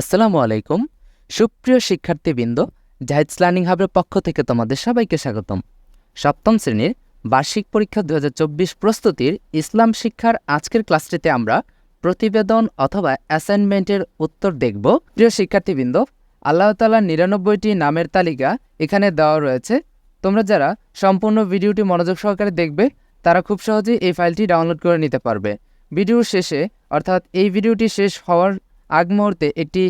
আসসালামু আলাইকুম। সুপ্রিয় শিক্ষার্থীবৃন্দ, জাহিদস লার্নিং হাবের পক্ষ থেকে তোমাদের সবাইকে স্বাগতম। সপ্তম শ্রেণির বার্ষিক পরীক্ষা দু প্রস্তুতির ইসলাম শিক্ষার আজকের ক্লাসটিতে আমরা প্রতিবেদন অথবা অ্যাসাইনমেন্টের উত্তর দেখব। প্রিয় শিক্ষার্থীবৃন্দ, আল্লাহ তালার নিরানব্বইটি নামের তালিকা এখানে দেওয়া রয়েছে। তোমরা যারা সম্পূর্ণ ভিডিওটি মনোযোগ সহকারে দেখবে, তারা খুব সহজেই এই ফাইলটি ডাউনলোড করে নিতে পারবে। ভিডিওর শেষে, অর্থাৎ এই ভিডিওটি শেষ হওয়ার আগ মুহূর্তে একটি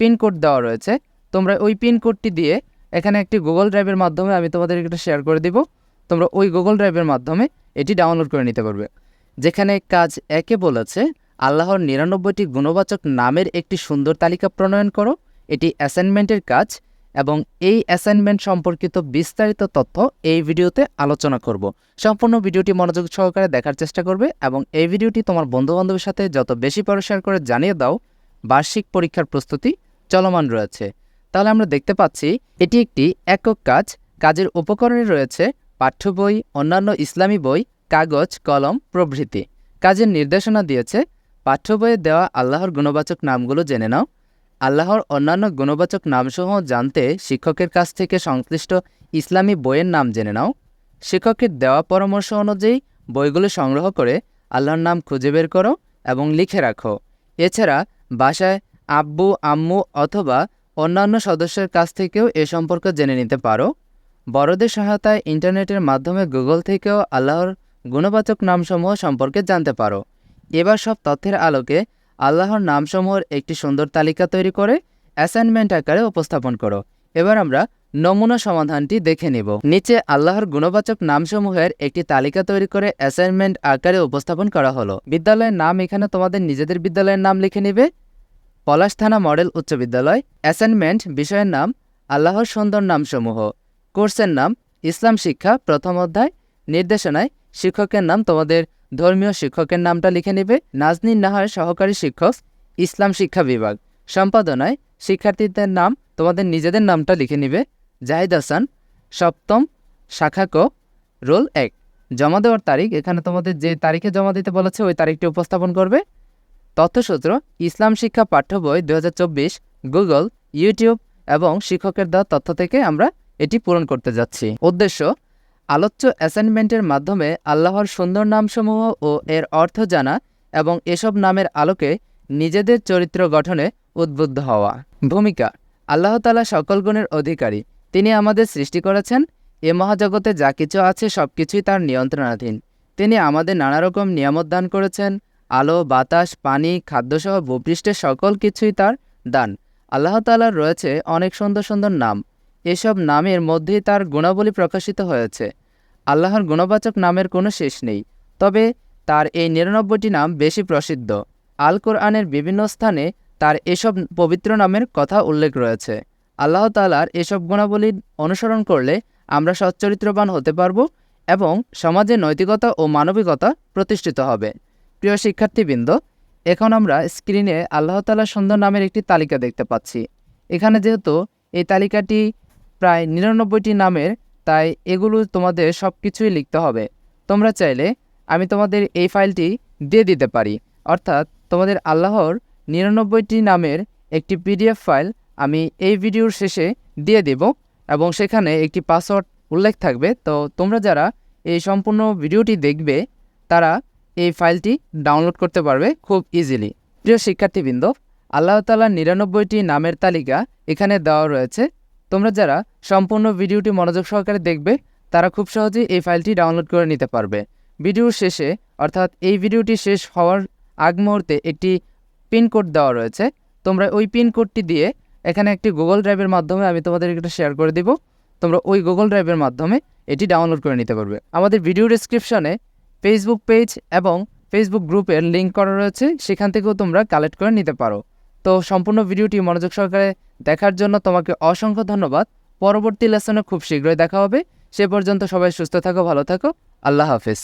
পিন কোড দেওয়া রয়েছে। তোমরা ওই পিন কোডটি দিয়ে এখানে একটি গুগল ড্রাইভের মাধ্যমে আমি তোমাদের এটা শেয়ার করে দিব। তোমরা ওই গুগল ড্রাইভের মাধ্যমে এটি ডাউনলোড করে নিতে পারবে। যেখানে কাজ একে বলেছে, আল্লাহর নিরানব্বইটি গুণবাচক নামের একটি সুন্দর তালিকা প্রণয়ন করো। এটি অ্যাসাইনমেন্টের কাজ এবং এই অ্যাসাইনমেন্ট সম্পর্কিত বিস্তারিত তথ্য এই ভিডিওতে আলোচনা করব। সম্পূর্ণ ভিডিওটি মনোযোগ সহকারে দেখার চেষ্টা করবে এবং এই ভিডিওটি তোমার বন্ধুবান্ধবের সাথে যত বেশি পারো শেয়ার করে জানিয়ে দাও বার্ষিক পরীক্ষার প্রস্তুতি চলমান রয়েছে। তাহলে আমরা দেখতে পাচ্ছি, এটি একটি একক কাজ। কাজের উপকরণে রয়েছে পাঠ্য বই, অন্যান্য ইসলামী বই, কাগজ, কলম, প্রভৃতি। কাজের নির্দেশনা দিয়েছে, পাঠ্য বইয়ে দেওয়া আল্লাহর গুণবাচক নামগুলো জেনে নাও। আল্লাহর অন্যান্য গুণবাচক নামসমূহ জানতে শিক্ষকের কাছ থেকে সংশ্লিষ্ট ইসলামী বইয়ের নাম জেনে নাও। শিক্ষকের দেওয়া পরামর্শ অনুযায়ী বইগুলো সংগ্রহ করে আল্লাহর নাম খুঁজে বের করো এবং লিখে রাখো। এছাড়া বাসায় আব্বু, আম্মু অথবা অন্যান্য সদস্যের কাছ থেকেও এ সম্পর্কে জেনে নিতে পারো। বড়দের সহায়তায় ইন্টারনেটের মাধ্যমে গুগল থেকেও আল্লাহর গুণবাচক নামসমূহ সম্পর্কে জানতে পারো। এবার সব তথ্যের আলোকে আল্লাহর নামসমূহের একটি সুন্দর তালিকা তৈরি করে অ্যাসাইনমেন্ট আকারে উপস্থাপন করো। এবার আমরা নমুনা সমাধানটি দেখে নিব। নিচে আল্লাহর গুণবাচক নামসমূহের একটি তালিকা তৈরি করে অ্যাসাইনমেন্ট আকারে উপস্থাপন করা হলো। বিদ্যালয়ের নাম এখানে তোমাদের নিজেদের বিদ্যালয়ের নাম লিখে নিবে। পলাশ থানা মডেল উচ্চ বিদ্যালয়। অ্যাসাইনমেন্ট বিষয়ের নাম, আল্লাহর সুন্দর নামসমূহ। কোর্সের নাম, ইসলাম শিক্ষা, প্রথম অধ্যায়। নির্দেশনায়, শিক্ষকের নাম তোমাদের ধর্মীয় শিক্ষকের নামটা লিখে নেবে। নাজনীন নাহার সহকারী শিক্ষক, ইসলাম শিক্ষা বিভাগ। সম্পাদনায় শিক্ষার্থীদের নাম, তোমাদের নিজেদের নামটা লিখে নিবে। জাহিদ হাসান, সপ্তম শাখা ক, রোল এক। জমা দেওয়ার তারিখ, এখানে তোমাদের যে তারিখে জমা দিতে বলেছে, ওই তারিখটি উপস্থাপন করবে। তথ্যসূত্র, ইসলাম শিক্ষা পাঠ্য বই দু হাজার চব্বিশ, গুগল, ইউটিউব এবং শিক্ষকের দেওয়া তথ্য থেকে আমরা এটি পূরণ করতে যাচ্ছি। উদ্দেশ্য, আলোচ্য অ্যাসাইনমেন্টের মাধ্যমে আল্লাহর সুন্দর নামসমূহ ও এর অর্থ জানা এবং এসব নামের আলোকে নিজেদের চরিত্র গঠনে উদ্বুদ্ধ হওয়া। ভূমিকা, আল্লাহ তালা সকল গুণের অধিকারী। তিনি আমাদের সৃষ্টি করেছেন, এ মহাজগতে যা কিছু আছে সব কিছুই তার নিয়ন্ত্রণাধীন। তিনি আমাদের নানা রকম নিয়ামত দান করেছেন, আলো, বাতাস, পানি, খাদ্যসহ ভূপৃষ্ঠের সকল কিছুই তার দান। আল্লাহ তালার রয়েছে অনেক সুন্দর সুন্দর নাম। এসব নামের মধ্যেই তার গুণাবলী প্রকাশিত হয়েছে। আল্লাহর গুণবাচক নামের কোনো শেষ নেই। তবে তার এই নিরানব্বইটি নাম বেশি প্রসিদ্ধ। আল কোরআনের বিভিন্ন স্থানে তার এসব পবিত্র নামের কথা উল্লেখ রয়েছে। আল্লাহ তালার এসব গুণাবলী অনুসরণ করলে আমরা সচ্চরিত্রবান হতে পারব এবং সমাজে নৈতিকতা ও মানবিকতা প্রতিষ্ঠিত হবে। প্রিয় শিক্ষার্থীবৃন্দ, এখন আমরা স্ক্রিনে আল্লাহ তালা সুন্দর নামের একটি তালিকা দেখতে পাচ্ছি। এখানে যেহেতু এই তালিকাটি প্রায় নিরানব্বইটি নামের, তাই এগুলো তোমাদের সব কিছুই লিখতে হবে। তোমরা চাইলে আমি তোমাদের এই ফাইলটি দিয়ে দিতে পারি। অর্থাৎ তোমাদের আল্লাহর নিরানব্বইটি নামের একটি পিডিএফ ফাইল আমি এই ভিডিওর শেষে দিয়ে দেব এবং সেখানে একটি পাসওয়ার্ড উল্লেখ থাকবে। তো তোমরা যারা এই সম্পূর্ণ ভিডিওটি দেখবে, তারা এই ফাইলটি ডাউনলোড করতে পারবে খুব ইজিলি। প্রিয় শিক্ষার্থীবৃন্দ, আল্লাহ তালার নিরানব্বইটি নামের তালিকা এখানে দেওয়া রয়েছে। তোমরা যারা সম্পূর্ণ ভিডিওটি মনোযোগ সহকারে দেখবে, তারা খুব সহজেই এই ফাইলটি ডাউনলোড করে নিতে পারবে। ভিডিওর শেষে, অর্থাৎ এই ভিডিওটি শেষ হওয়ার আগ মুহূর্তে একটি পিন কোড দেওয়া রয়েছে। তোমরা ওই পিন কোডটি দিয়ে এখানে একটি গুগল ড্রাইভের মাধ্যমে আমি তোমাদের এটা শেয়ার করে দিব। তোমরা ওই গুগল ড্রাইভের মাধ্যমে এটি ডাউনলোড করে নিতে পারবে। আমাদের ভিডিও ডিসক্রিপশনে ফেসবুক পেজ এবং ফেসবুক গ্রুপের লিঙ্ক করা রয়েছে। সেখান থেকেও তোমরা কালেক্ট করে নিতে পারো। তো সম্পূর্ণ ভিডিওটি মনোযোগ সহকারে দেখার জন্য তোমাকে অসংখ্য ধন্যবাদ। পরবর্তী লেসনে খুব শীঘ্রই দেখা হবে। সে পর্যন্ত সবাই সুস্থ থাকো, ভালো থাকো। আল্লাহ হাফিজ।